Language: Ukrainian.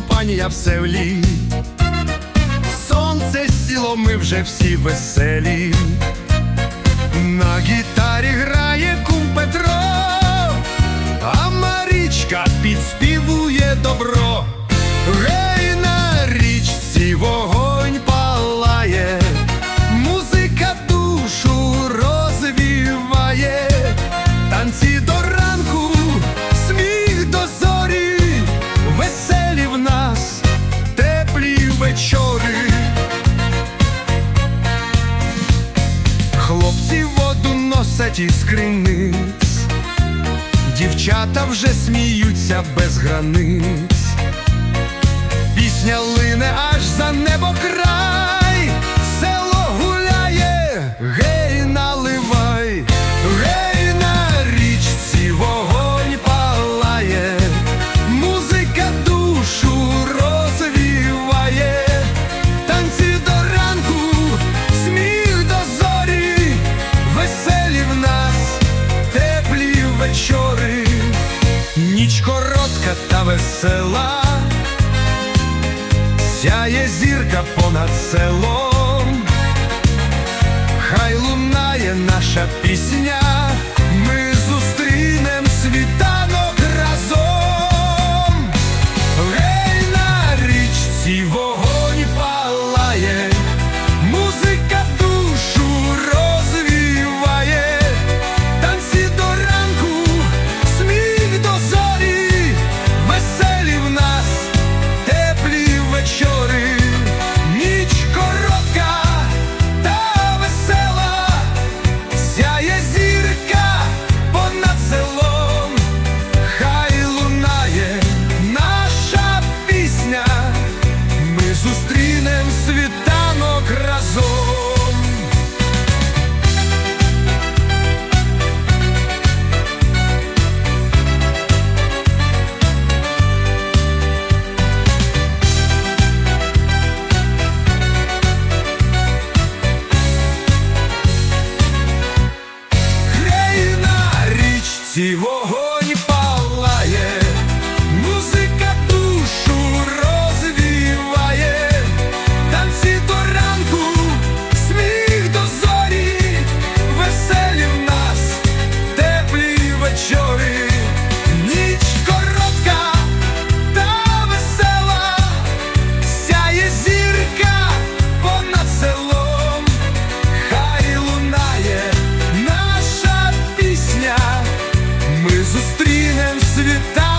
компанія в селі, сонце сіло, ми вже всі веселі, на гітарі. носаті скриниць, дівчата вже сміються без границь, пісня лине аж. Коротка та весела, сяє зірка понад селом, хай лунає наша пісня. See you. зустрінем світа.